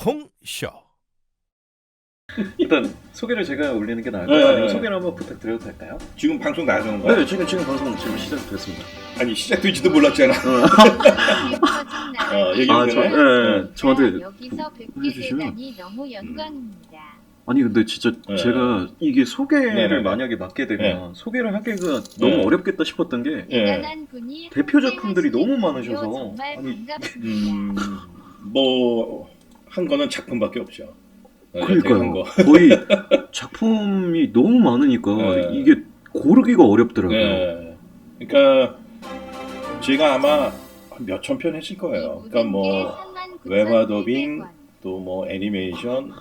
송홍쇼 일단 소개를 제가 올리는 게 나을까요? 네. 아니면 소개를 한번 부탁드려도 될까요? 지금 방송 나가는 거야? 네, 지금 지금 방송 지금 시작됐습니다. 아니 시작될지도 몰랐잖아. 어, 아, 좀 저, 해? 네, 저한테 여기서 뵙게 보내주시면. 되다니 너무 영광입니다. 아니 근데 진짜 네. 제가 이게 소개를 네네네. 만약에 맡게 되면 소개를 하기가 너무 네. 어렵겠다 싶었던 게 예. 분이 대표 작품들이 너무 많으셔서. 아니. 음, 뭐 한 거는 작품밖에 없죠. 어, 그러니까요. 거. 거의 작품이 너무 많으니까 네. 이게 고르기가 어렵더라고요. 예. 그러니까 제가 아마 몇천 편 했을 거예요. 그러니까 뭐웹 더빙, 또 뭐 애니메이션,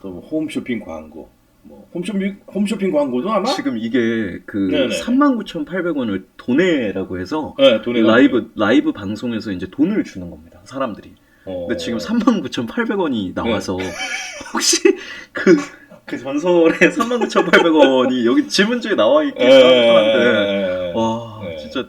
또 뭐 홈쇼핑 광고, 뭐 홈쇼핑 홈쇼핑 광고도 아마 지금 이게 그 네네. 39,800원을 돈에라고 해서 네, 라이브 라이브 방송에서 이제 돈을 주는 겁니다. 사람들이. 어. 근데 지금 39,800원이 나와서 혹시 그, 그 전설의 39,800원이 여기 지문지에 나와 있긴 예, 한데 예, 와 네. 진짜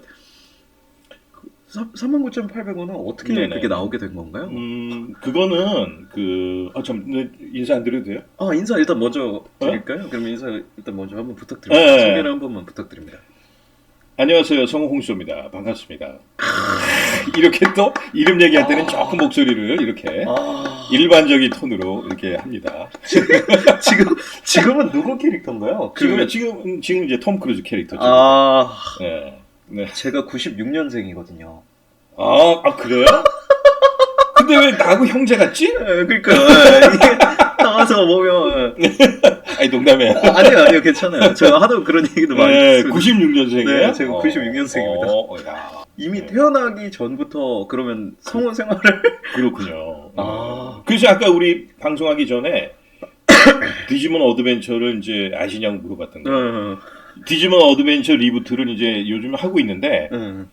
그 39,800원은 어떻게 네네. 그게 나오게 된 건가요? 음, 그거는 그, 아, 참, 네, 인사 안 드려도 돼요? 아 인사 일단 먼저 드릴까요? 그럼 인사 일단 먼저 한번 부탁드립니다. 네. 소개를 한 번만 부탁드립니다. 안녕하세요, 성홍쇼입니다. 반갑습니다. 이렇게 또 이름 얘기할 때는 아. 조금 목소리를 이렇게 아 일반적인 톤으로 이렇게 합니다. 지금 지금은 누구 캐릭터인가요? 그- 지금 지금 지금 이제 톰 크루즈 캐릭터죠. 아 네. 네. 제가 96년생이거든요. 아, 아 그래요? 근데 왜 나하고 형제 같지? 그러니까 이게 나와서 보면 아니 농담이에요. 아, 아니요 아니요 괜찮아요. 제가 하도 그런 얘기도 많이 네, 했습니다. 96년생이에요? 네, 제가 96년생입니다. 어, 야, 이미 네. 태어나기 전부터 그러면 성원 생활을 그렇군요. 아. 그래서 아까 우리 방송하기 전에 디지몬 어드벤처를 이제 아시냐고 물어봤던 거예요. 어, 디지몬 어드벤처 리부트를 이제 요즘 하고 있는데 어.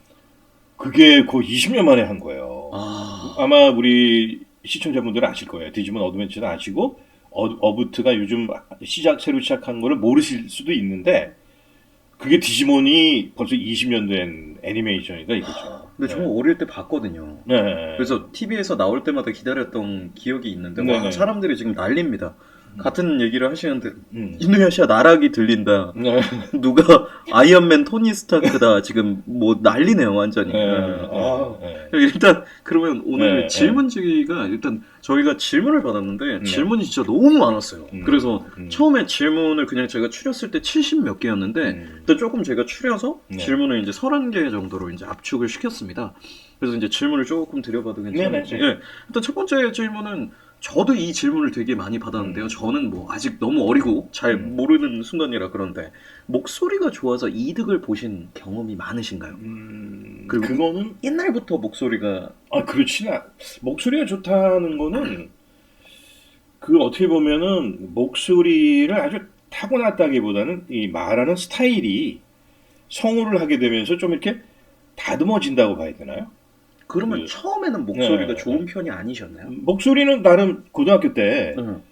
그게 거의 20년 만에 한 거예요. 아, 아마 우리 시청자분들은 아실 거예요. 디지몬 어드벤처는 아시고 어, 어부트가 요즘 시작 새로 시작한 거를 모르실 수도 있는데 그게 디지몬이 벌써 20년 된 애니메이션이다 이거죠. 근데 정말 어릴 때 봤거든요. 네. 네. 그래서 TV에서 나올 때마다 기다렸던 기억이 있는데 네네. 와, 사람들이 지금 난립니다. 같은 얘기를 하시는데 음. 이누야샤 나락이 들린다. 네. 누가 아이언맨 토니 스타크다. 지금 뭐 난리네요 완전히. 네. 네. 아. 네. 일단 그러면 오늘 네, 질문 주기가 일단 저희가 질문을 받았는데 네. 질문이 진짜 너무 많았어요. 음. 그래서 음. 처음에 질문을 그냥 제가 추렸을 때 70 몇 개였는데 음. 일단 조금 제가 추려서 네. 질문을 이제 30개 정도로 이제 압축을 시켰습니다. 그래서 이제 질문을 조금 드려봐도 괜찮을지. 네네. 예. 일단 첫 번째 질문은 저도 이 질문을 되게 많이 받았는데요. 음. 저는 뭐 아직 너무 어리고 잘 음. 모르는 순간이라 그런데 목소리가 좋아서 이득을 보신 경험이 많으신가요? 음, 그리고- 그거는 옛날부터 목소리가 아 그렇지는 않- 목소리가 좋다는 거는 그 어떻게 보면은 목소리를 아주 타고났다기보다는 이 말하는 스타일이 성우를 하게 되면서 좀 이렇게 다듬어진다고 봐야 되나요? 그러면 그- 처음에는 목소리가 네. 좋은 편이 아니셨나요? 목소리는 나름 고등학교 때 응.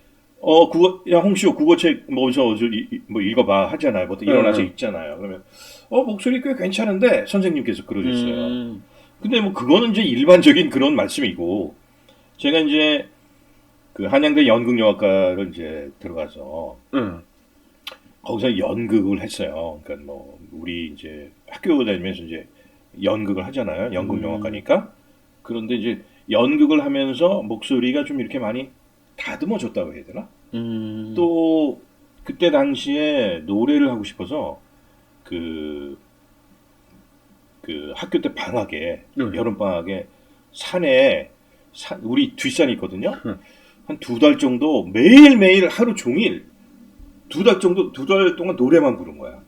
어, 국어, 야, 홍시오, 국어책, 뭐, 어디서, 어디서, 이- 이- 뭐, 읽어봐, 하잖아요. 보통 일어나서 네. 읽잖아요. 그러면, 어, 목소리 꽤 괜찮은데, 선생님께서 그러셨어요. 음. 근데 뭐, 그거는 이제 일반적인 그런 말씀이고, 제가 이제, 그, 한양대 연극영화과를 이제 들어가서, 응. 거기서 연극을 했어요. 그러니까 뭐, 우리 이제 학교 다니면서 이제 연극을 하잖아요. 연극영화과니까. 그런데 이제 연극을 하면서 목소리가 좀 이렇게 많이 다듬어졌다고 해야 되나? 음. 또 그때 당시에 노래를 하고 싶어서 그, 그 학교 때 방학에 네. 여름 방학에 산에 산- 우리 뒷산이 있거든요. 네. 한두 달 정도 매일 매일 하루 종일 두 달 정도 두 달 동안 노래만 부른 거야.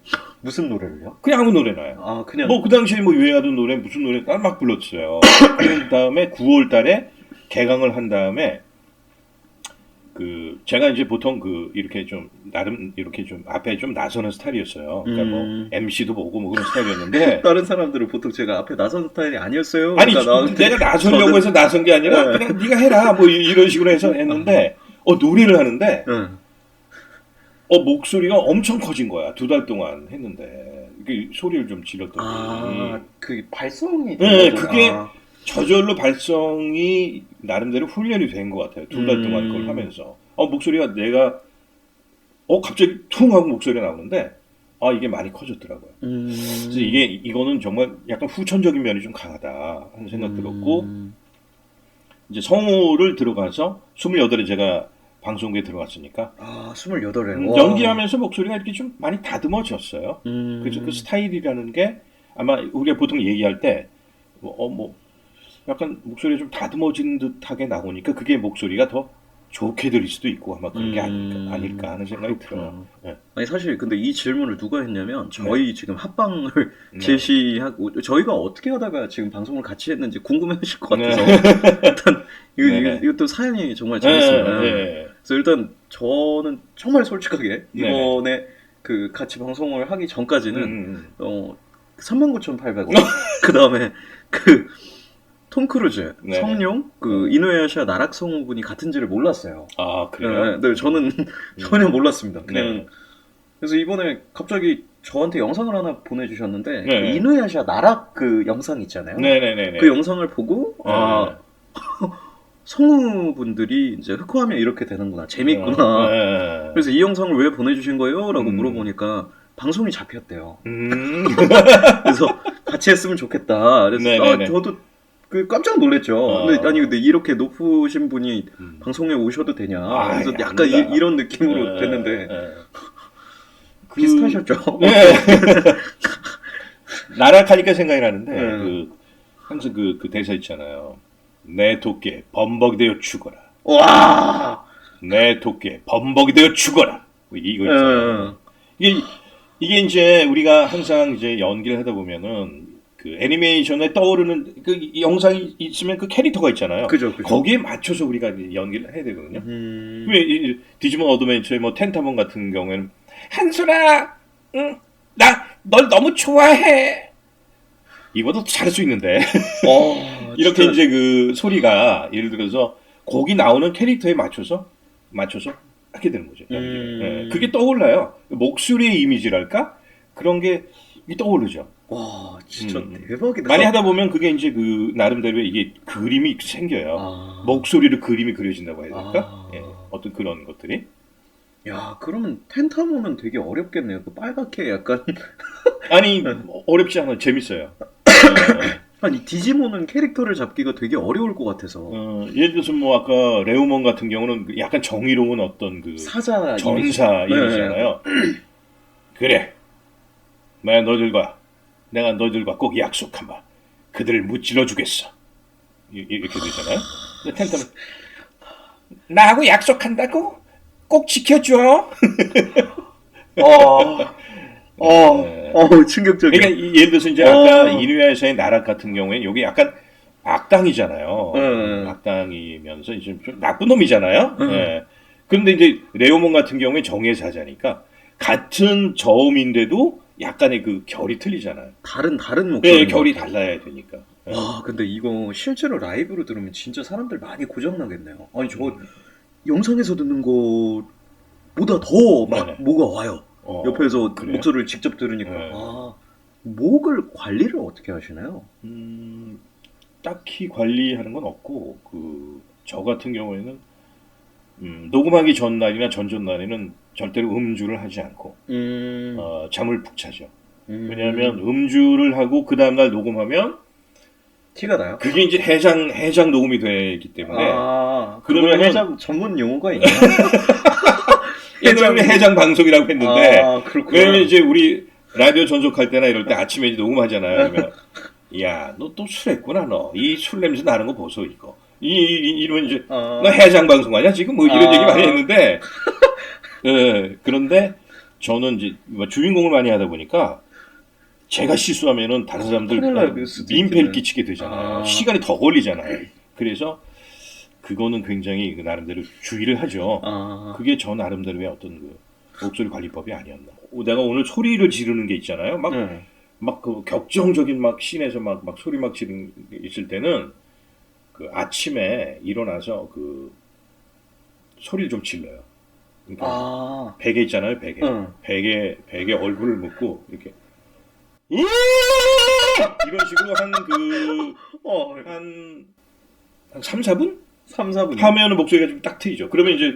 무슨 노래를요? 그냥 아무 노래나요. 아 그냥 뭐 그 당시에 뭐 유행하던 노래 무슨 노래 막 불렀어요. 그런 다음에 9월 달에 개강을 한 다음에 그 제가 이제 보통 그 이렇게 좀 나름 이렇게 좀 앞에 좀 나서는 스타일이었어요. 그러니까 음. 뭐 MC도 보고 뭐 그런 스타일이었는데 다른 사람들은 보통 제가 앞에 나선 스타일이 아니었어요. 아니 그러니까 내가 나서려고 해서 나선 게 아니라 네. 그냥 네가 해라 뭐 이- 이런 식으로 해서 했는데 어 노래를 하는데 응. 어 목소리가 엄청 커진 거야 두 달 동안 했는데 그 소리를 좀 질렀더니 아 그 발성이 네, 달라져. 그게 아, 저절로 발성이 나름대로 훈련이 된 것 같아요. 두달 음. 동안 그걸 하면서. 어, 목소리가 내가, 어, 갑자기 퉁 하고 목소리가 나오는데, 아, 이게 많이 커졌더라고요. 음. 그래서 이게, 이거는 정말 약간 후천적인 면이 좀 강하다 하는 생각 들었고, 음. 이제 성우를 들어가서 28에 제가 방송국에 들어갔으니까, 아, 28에. 음, 연기하면서 목소리가 이렇게 좀 많이 다듬어졌어요. 음. 그래서 그 스타일이라는 게 아마 우리가 보통 얘기할 때, 뭐, 어, 뭐, 약간 목소리가 좀 다듬어진 듯하게 나오니까 그게 목소리가 더 좋게 들릴 수도 있고 아마 그런 게 음. 아닐까, 하는 생각이 들어요. 네. 아니 사실 근데 이 질문을 누가 했냐면 저희 지금 합방을 네. 제시하고 저희가 어떻게 하다가 지금 방송을 같이 했는지 궁금해하실 것 네. 같아서 일단 이거, 네. 이것도 사연이 정말 재밌어요. 네, 네. 그래서 일단 저는 정말 솔직하게 네. 이번에 그 같이 방송을 하기 전까지는 음, 어 39,800원 그 다음에 그 톰 크루즈, 네. 성룡, 그 이노야샤 나락성우분이 같은지를 몰랐어요. 아, 그래요? 네, 네, 저는 전혀 몰랐습니다. 그냥 네. 그래서 이번에 갑자기 저한테 영상을 하나 보내주셨는데 네. 그 이누야샤 나락 그 영상 있잖아요. 네네네. 그 영상을 보고 아 성우분들이 이제 흑화하면 이렇게 되는구나 재밌구나. 네. 그래서 이 영상을 왜 보내주신 거예요?라고 음. 물어보니까 방송이 잡혔대요. 음. 그래서 같이 했으면 좋겠다. 그래서 네네네. 아, 저도 그 깜짝 놀랐죠. 어. 근데 아니 근데 이렇게 높으신 분이 음. 방송에 오셔도 되냐? 아이, 그래서 약간. 이, 런 느낌으로 네, 됐는데 네. 그- 비슷하셨죠? 네. 나락하니까 생각이 나는데 네. 그 항상 그, 그 대사 있잖아요. 내 도끼에 범벅이 되어 죽어라. 와. 내 도끼에 범벅이 되어 죽어라. 뭐 이거 있잖아요. 예. 이게 이게 이제 우리가 항상 이제 연기를 하다 보면은 그 애니메이션에 떠오르는 그 영상이 있으면 그 캐릭터가 있잖아요. 그죠, 그죠. 거기에 맞춰서 우리가 연기를 해야 되거든요. 음. 왜 이- 디지몬 어드벤처의 뭐 텐타몬 같은 경우에는 한솔아, 응, 나 널 너무 좋아해. 이보다 잘할 수 있는데 어, 이렇게 진짜 이제 그 소리가 예를 들어서 곡이 나오는 캐릭터에 맞춰서 맞춰서 하게 되는 거죠. 음. 예, 그게 떠올라요. 목소리의 이미지랄까 그런 게 떠오르죠. 와, 진짜 음. 대박이다. 많이 하다 보면 그게 이제 그 나름대로 이게 그림이 생겨요. 아. 목소리로 그림이 그려진다고 해야 될까? 아. 예, 어떤 그런 것들이. 야, 그러면 텐타몬은 되게 어렵겠네요. 그 빨갛게 약간 아니 네. 어렵지 않아 재밌어요. 아니 디지몬은 캐릭터를 잡기가 되게 어려울 것 같아서 어, 예를 들어서 뭐 아까 레오몬 같은 경우는 그 약간 정의로운 어떤 그 사자 전사 이미지. 네. 이미지잖아요. 그래, 내가 너들과 내가 너들과 꼭 약속한 바 그들을 무찔러 주겠어. 이- 이렇게 되잖아요. 텐트는 나하고 약속한다고 꼭 지켜줘. 어, 어, 네. 어, 충격적이야. 그러니까 이- 예를 들어서 이제 아까 어. 이누야에서의 나락 같은 경우에 이게 약간 악당이잖아요. 네. 악당이면서 이제 좀 나쁜 놈이잖아요. 네. 예. 그런데 이제 레오몬 같은 경우에 정의 사자니까 같은 저음인데도 약간의 그 결이 틀리잖아요. 다른 다른 목소리. 네, 결이 달라야 되니까. 예. 와, 근데 이거 실제로 라이브로 들으면 진짜 사람들 많이 고장 나겠네요. 아니 저 음. 영상에서 듣는 거보다 더 막. 뭐가 와요. 어, 옆에서 그래요? 목소리를 직접 들으니까. 네. 아, 목을 관리를 어떻게 하시나요? 음, 딱히 관리하는 건 없고 그 저 같은 경우에는 음, 녹음하기 전날이나 전전날에는 절대로 음주를 하지 않고 음, 어, 잠을 푹 자죠. 음. 왜냐하면 음주를 하고 그 다음날 녹음하면 티가 나요? 그게 이제 해장 해장 녹음이 되기 때문에 아, 그러면 해장 전문 용어가 있나요? 예전에 해장 방송이라고 했는데 아. 왜냐면 이제 우리 라디오 전속할 때나 이럴 때 아침에 이제 녹음하잖아요. 그러면 야 너 또 술했구나 너 이 술 냄새 나는 거 보소 이거 이, 이 이러면 이제 아, 너 해장 방송하냐 지금 뭐 이런 아. 얘기 많이 했는데 예, 그런데 저는 이제 뭐 주인공을 많이 하다 보니까 제가 실수하면은 다른 사람들 날 수도 민폐를. 끼치게 되잖아요. 아. 시간이 더 걸리잖아요. 그래서 그거는 굉장히 그 나름대로 주의를 하죠. 아, 그게 저 나름대로의 어떤 그 목소리 관리법이 아니었나. 어, 내가 오늘 소리를 지르는 게 있잖아요. 막 네. 막 그 격정적인 막 씬에서 막, 막 소리 막 지르는 게 있을 때는 그 아침에 일어나서 그 소리를 좀 질러요. 그러니까 아, 베개 있잖아요, 베개. 응. 베개 베개 얼굴을 묶고 이렇게! 이런 식으로 한 그 어, 한, 한 3, 4분? 3, 4분. 하면은 목소리가 좀 딱 트이죠. 그러면 이제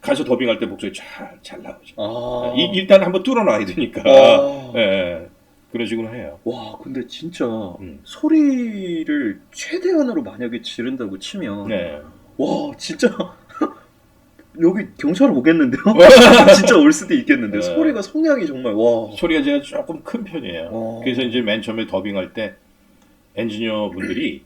가서 더빙할 때 목소리 잘, 잘 나오죠. 아. 이- 일단 한번 뚫어놔야 되니까. 아. 예, 예. 그런 식으로 해요. 와, 근데 진짜 음. 소리를 최대한으로 만약에 지른다고 치면 네. 와, 진짜 여기 경찰 오겠는데요? 진짜 올 수도 있겠는데요. 네. 소리가 성량이 정말 와. 소리가 제가 조금 큰 편이에요. 어. 그래서 이제 맨 처음에 더빙할 때 엔지니어 분들이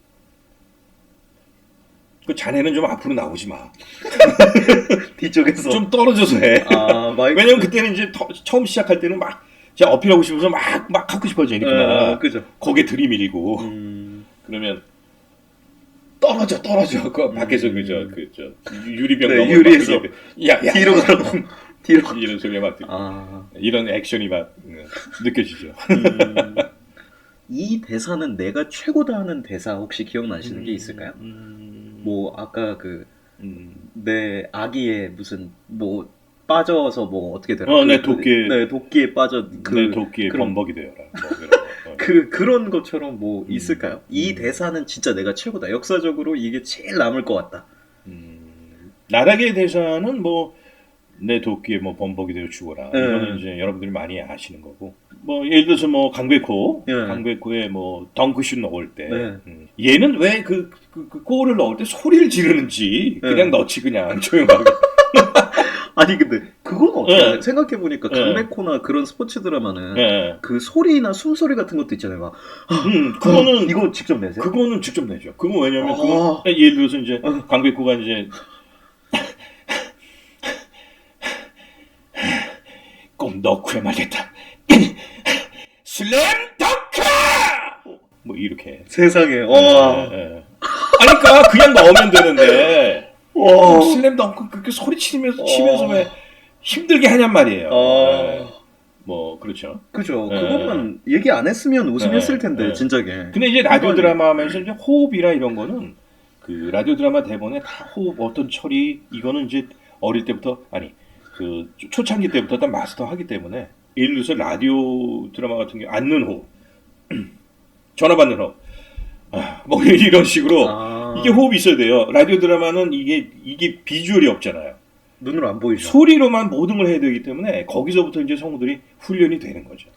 그 자네는 좀 앞으로 나오지 마. 뒤쪽에서 좀 떨어져서 해. 아, 마이크 왜냐면 그때는 이제 더- 처음 시작할 때는 막 제가 어필하고 싶어서 막, 막 하고 싶어지니까 아, 그죠. 거기에 들이밀리고 음. 그러면 떨어져 떨어져 그 밖에서 음. 그저 그저 유리병 네, 유리에서 야, 야 뒤로 가라고. 뒤로. 이런 소리가 막 들려. 아. 이런 액션이 막 음, 느껴지죠. 음. 이 대사는 내가 최고다 하는 대사 혹시 기억나시는 게 있을까요? 음, 뭐 아까 그 음, 내 아기에 무슨 뭐 빠져서 뭐 어떻게 되나? 어, 그- 내 그- 도끼에- 네 도끼에 빠져 그, 내 도끼에 그런- 범벅이 되어라. 뭐. 어. 그 그런 것처럼 뭐 음. 있을까요? 이 음. 대사는 진짜 내가 최고다. 역사적으로 이게 제일 남을 것 같다. 음, 나락의 대사는 뭐 내 도끼에 뭐 범벅이 되어 죽어라. 네. 이거는 이제 여러분들이 많이 아시는 거고. 뭐 예를 들어서 뭐 강백호, 네. 강백호의 뭐 덩크슛 넣을 때, 네. 음, 얘는 왜그 그, 그 골을 넣을 때 소리를 지르는지 네. 그냥 넣지 그냥 조용하게. 아니 근데 그건 어때? 네. 생각해 보니까 네. 강백호나 그런 스포츠 드라마는 예. 그 소리나 숨소리 같은 것도 있잖아요. 막 음, 그거는 이거 직접 내세요? 그거는 직접 내죠. 그거 왜냐면 아. 그거 예를 들어서 이제 어. 강백호가 이제 꼭 넣고야 말겠다. 슬램 덩크! 뭐 이렇게. 세상에. 와. 예, 예. 아니 그러니까 그냥 넣으면 되는데 와. 슬램 덩크 그렇게 소리 치면서 치면서 어. 왜 힘들게 하냔 말이에요. 아. 예. 뭐 그렇죠. 그죠. 네. 그것만 얘기 안 했으면 우승했을 네. 텐데 네. 진작에. 근데 이제 라디오 그건- 드라마 하면서 이제 호흡이나 이런 거는 그 라디오 드라마 대본에 다 호흡 어떤 처리 이거는 이제 어릴 때부터 아니 그 초- 초창기 때부터 다 마스터하기 때문에 예를 들어서 라디오 드라마 같은 경우 앉는 호흡 전화 받는 호흡 아, 뭐 이런 식으로 아. 이게 호흡이 있어야 돼요. 라디오 드라마는 이게 이게 비주얼이 없잖아요. 눈으로 안 보이죠. 소리로만 모든 걸 해야 되기 때문에 거기서부터 이제 성우들이 훈련이 되는 거죠.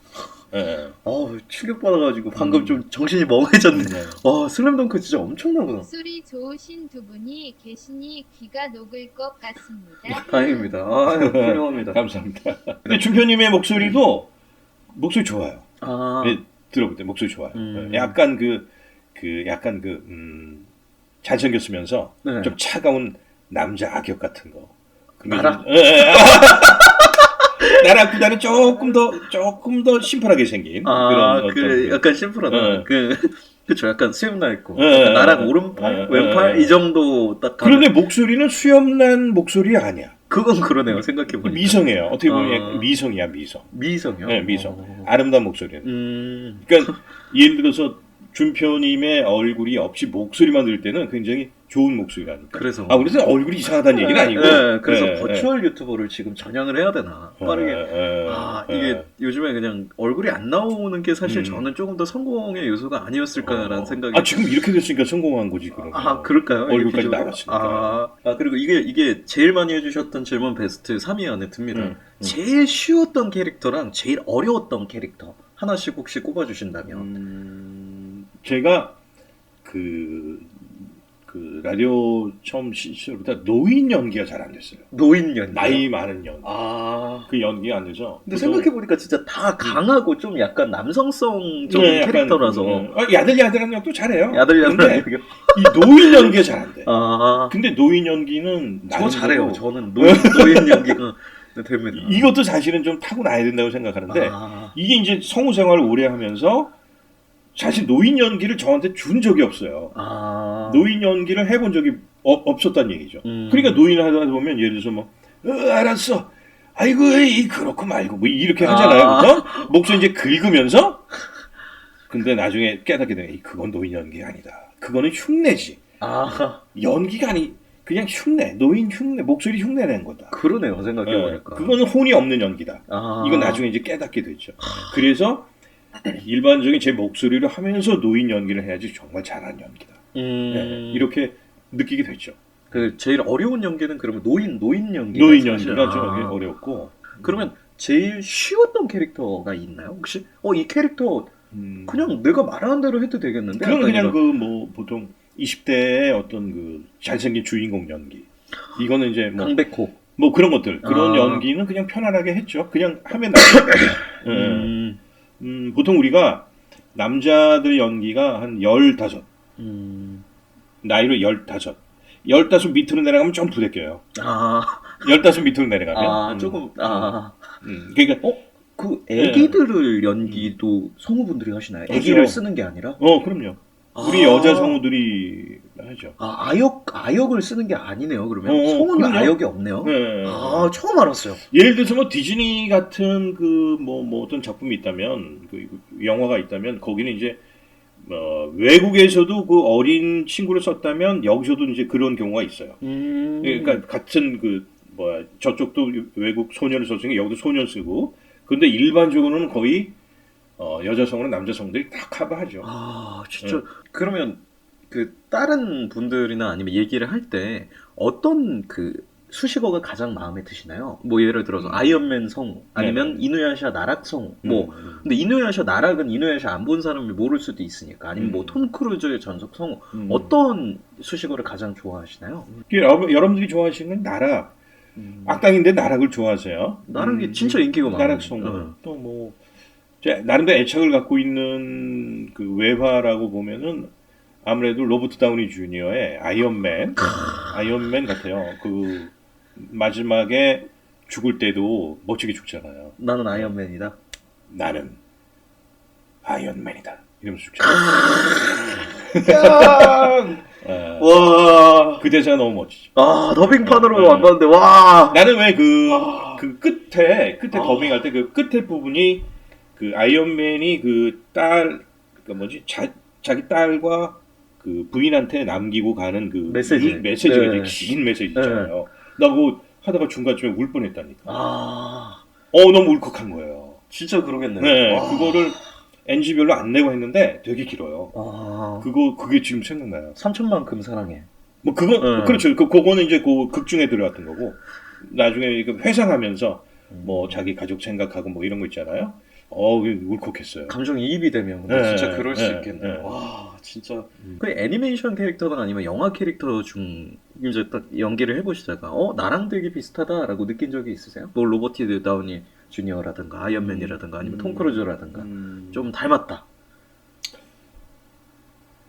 예. 아 충격 받아가지고 방금 음. 좀 정신이 멍해졌네. 네. 와 슬램덩크 진짜 엄청나구나. 목소리 좋으신 두 분이 계시니 귀가 녹을 것 같습니다. 다행입니다. 아 훌륭합니다. 감사합니다. 근데 준표님의 목소리도 목소리 좋아요. 아 네, 들어볼 때 목소리 좋아요. 음. 약간 그, 그, 약간 그, 음, 잘생겼으면서 네. 좀 차가운 남자 악역 같은 거. 그게 나락? 좀- 예, 예. 나락보다는 조금 더, 조금 더 심플하게 생긴 아 그런 어떤 그래 그- 약간 심플하다. 네. 그 그쵸 약간 수염 나 있고 네, 약간 나랑 네, 오른팔 네, 왼팔 네. 이 정도 딱. 가면- 그런데 목소리는 수염난 목소리 아니야. 그건 그러네요 생각해 보니까. 미성이에요. 어떻게 보면 아. 약간 미성이야, 미성. 미성이요? 네, 미성. 어. 아름다운 목소리는. 음. 그러니까 예를 들어서 준표님의 얼굴이 없이 목소리만 들을 때는 굉장히 좋은 목소리라니까. 그래서. 아, 그래서 얼굴이 이상하다는 얘기는 아니고. 네, 그래서 네, 버추얼 유튜버를 지금 전향을 해야 되나 네. 빠르게. 네, 네, 아 네. 이게 요즘에 그냥 얼굴이 안 나오는 게 사실 음. 저는 조금 더 성공의 요소가 아니었을까라는 어. 생각이. 아, 지금 이렇게 됐으니까 성공한 거지, 그럼. 아 그럴까요? 얼굴까지? 나왔으니까. 아, 아, 그리고 이게 이게 제일 많이 해주셨던 질문 베스트 3위 안에 듭니다. 음, 음. 제일 쉬웠던 캐릭터랑 제일 어려웠던 캐릭터 하나씩 혹시 꼽아주신다면. 음, 제가 그, 그, 라디오 처음 시절부터 노인 연기가 잘 안 됐어요. 노인 연기. 나이 많은 연기. 아. 그 연기가 안 돼서. 근데 보통- 생각해 보니까 진짜 다 강하고 좀 약간 남성성적인 네, 약간, 캐릭터라서 음, 아, 야들야들한 역도 잘해요. 야들야들한 얘기. 이 노인 연기가 잘 안 돼. 아. 근데 노인 연기는 저 잘해요. 저는 노인, 노인 연기가 됩니다. 이- 이것도 사실은 좀 타고 나야 된다고 생각하는데 아. 이게 이제 성우 생활을 오래 하면서 사실 노인 연기를 저한테 준 적이 없어요. 아. 노인 연기를 해본 적이 어- 없었단 얘기죠. 음. 그러니까 노인을 하다 보면 예를 들어서 뭐 어, 알았어. 아이고 이 그렇고 말고 뭐 이렇게 하잖아요. 아. 그죠? 목소리 이제 긁으면서 근데 나중에 깨닫게 돼. 에이, 그건 노인 연기 아니다. 그거는 흉내지. 아. 연기가 아니 그냥 흉내. 노인 흉내. 목소리 흉내 낸 거다. 그러네요. 생각해 예, 보니까. 그거는 혼이 없는 연기다. 아. 이건 나중에 이제 깨닫게 됐죠. 그래서 일반적인 제 목소리를 하면서 노인 연기를 해야지 정말 잘하는 연기다. 음, 네, 이렇게 느끼게 됐죠. 그 제일 어려운 연기는 그러면 노인 노인 연기. 노인 연기가 좀 아. 어렵고. 그러면 제일 쉬웠던 캐릭터가 있나요? 혹시 어 이 캐릭터 음, 그냥 내가 말하는 대로 해도 되겠는데. 그건 그냥 이런- 그뭐 보통 20대의 어떤 그 잘생긴 주인공 연기. 이거는 이제 뭐, 강백호. 뭐 그런 것들 그런 아. 연기는 그냥 편안하게 했죠. 그냥 하면 나요. 음. 음, 음, 보통 우리가 남자들 연기가 한 15, 음, 나이로 15. 15 밑으로 내려가면 좀 부대껴요. 아, 15 밑으로 내려가면. 아 음, 조금 아. 음, 그러니까 그 애기들을 연기도 성우분들이 하시나요? 그렇죠. 애기를 쓰는 게 아니라? 어, 그럼요. 우리 아. 여자 성우들이 하죠. 아, 아역 아역을 쓰는 게 아니네요. 그러면 어, 성우는 그럼요. 아역이 없네요. 네. 아, 처음 알았어요. 예를 들어서 뭐 디즈니 같은 그 뭐 뭐 어떤 작품이 있다면 그 영화가 있다면 거기는 이제 어, 외국에서도 그 어린 친구를 썼다면 여기서도 이제 그런 경우가 있어요. 음. 그러니까 같은 그 뭐야 저쪽도 외국 소년을 썼으니 여기도 소년 쓰고 근데 일반적으로는 거의 어, 여자 성우는 남자 성우들이 다 커버하죠. 아, 진짜. 그러면 그 다른 분들이나 아니면 얘기를 할 때 어떤 그 수식어가 가장 마음에 드시나요? 뭐 예를 들어서 음. 아이언맨 성우 아니면 네네. 이누야샤 나락 성우 뭐 음, 근데 이누야샤 나락은 이누야샤 안 본 사람이 모를 수도 있으니까 아니면 뭐 음. 톰 크루즈의 전속 성우 음. 어떤 수식어를 가장 좋아하시나요? 여러분, 여러분들이 좋아하시는 건 나락 악당인데 나락을 좋아하세요. 나락이 음, 진짜 인기가 많아요. 나락 성우 응. 또뭐 나름대로 애착을 갖고 있는 그 외화라고 보면은 아무래도 로버트 다우니 주니어의 아이언맨 아이언맨 같아요. 그 마지막에 죽을 때도 멋지게 죽잖아요. 나는 아이언맨이다. 나는 아이언맨이다. 이러면서 죽잖아요. 어, 와, 그 대사가 너무 멋지죠. 아 더빙판으로 네. 왔는데 와, 나는 왜그그 끝에 끝에 아. 더빙할 때 그 끝에 부분이 그 아이언맨이 그 딸 그 뭐지 자, 자기 딸과 그 부인한테 남기고 가는 그 메시지. 유- 메시지가 네. 되게 긴 메시지잖아요. 나 그거 하다가 중간쯤에 울 뻔했다니까. 아 어 너무 울컥한 거예요. 진짜 그러겠네요. 네, 와. 그거를 NG별로 안 내고 했는데 되게 길어요. 아, 그거 그게 지금 생각나요. 3천만 금 사랑해. 뭐 그거 네. 그렇죠. 그 그거는 이제 그 극 중에 들어갔던 거고 나중에 그 회상하면서 음. 뭐 자기 가족 생각하고 뭐 이런 거 있잖아요. 어, 울컥했어요. 감정이입이 되면 근데 네, 진짜 그럴 수 네, 있겠네요. 네. 와 진짜 음. 그 애니메이션 캐릭터나 아니면 영화 캐릭터 중 이제 딱 연기를 해보시다가 어 나랑 되게 비슷하다라고 느낀 적이 있으세요? 뭐 로버트 다우니 주니어라든가 아이언맨이라든가 아니면 톰 음. 크루즈라든가 음. 좀 닮았다.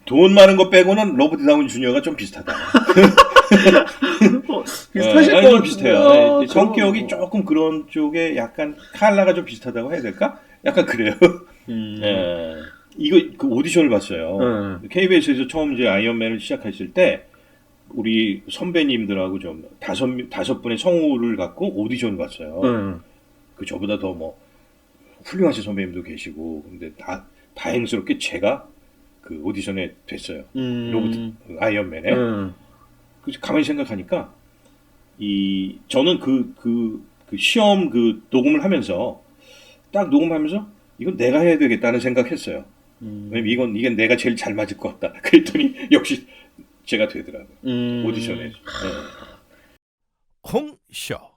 돈 많은 거 빼고는 로버트 다운 주니어가 좀 비슷하다. 어, 비슷하실 네, 것좀 같- 비슷해요. 아, 네, 저- 성격이 조금 그런 쪽에 약간 칼라가 좀 비슷하다고 해야 될까? 약간 그래요. 음. 네. 이거 그 오디션을 봤어요. 네. KBS에서 처음 이제 아이언맨을 시작했을 때 우리 선배님들하고 좀 다섯 명- 다섯 분의 성우를 갖고 오디션을 봤어요. 네. 그 저보다 더 뭐 훌륭하신 선배님도 계시고 근데 다 다행스럽게 제가 그 오디션에 됐어요. 음. 그 아이언맨에. 네. 그래서 가만히 생각하니까 이 저는 그그그 시험 그 녹음을 하면서 딱 녹음하면서 이건 내가 해야 되겠다는 생각했어요. 음. 왜냐면 이건 이게 내가 제일 잘 맞을 것 같다. 그랬더니 역시 제가 되더라고요. 음. 오디션에. 네. 콩쇼